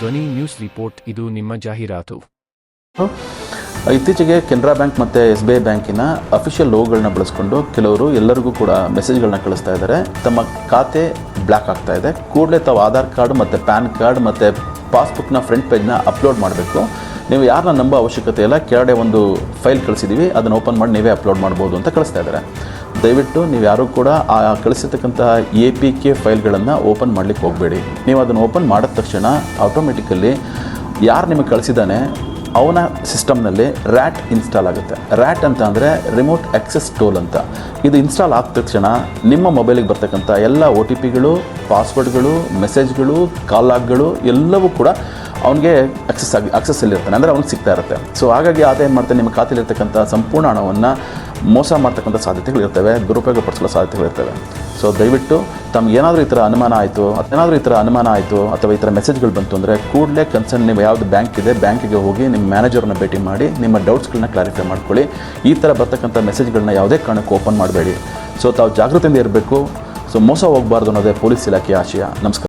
ಧ್ವನಿ news report, ಇದು ನಿಮ್ಮ ಜಾಹೀರಾತು. ಇತ್ತೀಚೆಗೆ ಕೆನರಾ ಬ್ಯಾಂಕ್ ಮತ್ತು ಎಸ್ ಬಿ ಐ ಬ್ಯಾಂಕಿನ ಅಫಿಷಿಯಲ್ ಲೋಗಳನ್ನ ಬಳಸ್ಕೊಂಡು ಕೆಲವರು ಎಲ್ಲರಿಗೂ ಕೂಡ ಮೆಸೇಜ್ಗಳನ್ನ ಕಳಿಸ್ತಾ ಇದ್ದಾರೆ. ತಮ್ಮ ಖಾತೆ ಬ್ಲ್ಯಾಕ್ ಆಗ್ತಾ ಇದೆ. ಕೂಡಲೇ ತಾವು ಆಧಾರ್ ಕಾರ್ಡ್ ಮತ್ತು ಪ್ಯಾನ್ ಕಾರ್ಡ್ ಮತ್ತು ಪಾಸ್ಬುಕ್ನ ಫ್ರಂಟ್ ಪೇಜ್ನ ಅಪ್ಲೋಡ್ ಮಾಡಬೇಕು. ನೀವು ಯಾರನ್ನ ನಂಬೋ ಅವಶ್ಯಕತೆ ಇಲ್ಲ, ಕೆಳಗಡೆ ಒಂದು ಫೈಲ್ ಕಳಿಸಿದ್ದೀವಿ ಅದನ್ನು ಓಪನ್ ಮಾಡಿ ನೀವೇ ಅಪ್ಲೋಡ್ ಮಾಡ್ಬೋದು ಅಂತ ಕಳಿಸ್ತಾ ಇದ್ದಾರೆ. ದಯವಿಟ್ಟು ನೀವು ಯಾರೂ ಕೂಡ ಆ ಕಳಿಸಿರ್ತಕ್ಕಂತಹ ಎ ಪಿ ಕೆ ಫೈಲ್ಗಳನ್ನು ಓಪನ್ ಮಾಡಲಿಕ್ಕೆ ಹೋಗಬೇಡಿ. ನೀವು ಅದನ್ನು ಓಪನ್ ಮಾಡಿದ ತಕ್ಷಣ ಆಟೋಮೆಟಿಕಲ್ಲಿ ಯಾರು ನಿಮಗೆ ಕಳಿಸಿದ್ದಾನೆ, ಅವನ ಸಿಸ್ಟಮ್ನಲ್ಲಿ ರ್ಯಾಟ್ ಇನ್ಸ್ಟಾಲ್ ಆಗುತ್ತೆ. ರ್ಯಾಟ್ ಅಂತ ಅಂದರೆ ರಿಮೋಟ್ ಆಕ್ಸೆಸ್ ಟೋಲ್ ಅಂತ. ಇದು ಇನ್ಸ್ಟಾಲ್ ಆದ ತಕ್ಷಣ ನಿಮ್ಮ ಮೊಬೈಲಿಗೆ ಬರ್ತಕ್ಕಂಥ ಎಲ್ಲ ಒ ಟಿ ಪಿಗಳು, ಪಾಸ್ವರ್ಡ್ಗಳು, ಮೆಸೇಜ್ಗಳು ಕಾಲ್ ಲಾಗ್ಗಳು ಎಲ್ಲವೂ ಕೂಡ ಅವನಿಗೆ ಆಕ್ಸೆಸ್ ಆಗಿ ಅಕ್ಸೆಸ್ಸಲ್ಲಿರ್ತಾನೆ ಅಂದರೆ ಅವ್ನಿಗೆ ಸಿಗ್ತಾ ಇರುತ್ತೆ. ಸೊ ಹಾಗಾಗಿ ಆತ ಏನು ಮಾಡ್ತಾನೆ, ನಿಮ್ಮ ಖಾತೆಯಲ್ಲಿರ್ತಕ್ಕಂಥ ಸಂಪೂರ್ಣ ಹಣವನ್ನು ಮೋಸ ಮಾಡ್ತಕ್ಕಂಥ ಸಾಧ್ಯತೆಗಳಿರ್ತವೆ ದುರುಪಯೋಗ ಪಡಿಸಲು ಸಾಧ್ಯತೆಗಳು ಇರ್ತವೆ. ಸೊ ದಯವಿಟ್ಟು ತಮ್ಗೆ ಏನಾದರೂ ಈ ಥರ ಅನುಮಾನ ಆಯಿತು ಏನಾದರೂ ಈ ಥರ ಅನುಮಾನ ಆಯಿತು, ಅಥವಾ ಈ ಥರ ಮೆಸೇಜ್ಗಳು ಬಂತು ಅಂದರೆ ಕೂಡಲೇ ಕನ್ಸರ್ನ್ ನೀವು ಯಾವುದು ಬ್ಯಾಂಕ್ ಇದೆ ಬ್ಯಾಂಕಿಗೆ ಹೋಗಿ ನಿಮ್ಮ ಮ್ಯಾನೇಜರ್ನ ಭೇಟಿ ಮಾಡಿ, ನಿಮ್ಮ ಡೌಟ್ಸ್ಗಳನ್ನ ಕ್ಲಾರಿಫೈ ಮಾಡ್ಕೊಳ್ಳಿ. ಈ ಥರ ಬರ್ತಕ್ಕಂಥ ಮೆಸೇಜ್ಗಳನ್ನ ಯಾವುದೇ ಕಾರಣಕ್ಕೂ ಓಪನ್ ಮಾಡಬೇಡಿ. ಸೊ ತಾವು ಜಾಗೃತಿಯಿಂದ ಇರಬೇಕು. ಸೊ ಮೋಸ ಹೋಗಬಾರ್ದು ಅನ್ನೋದೇ ಪೊಲೀಸ್ ಇಲಾಖೆಯ ಆಶಯ. ನಮಸ್ಕಾರ.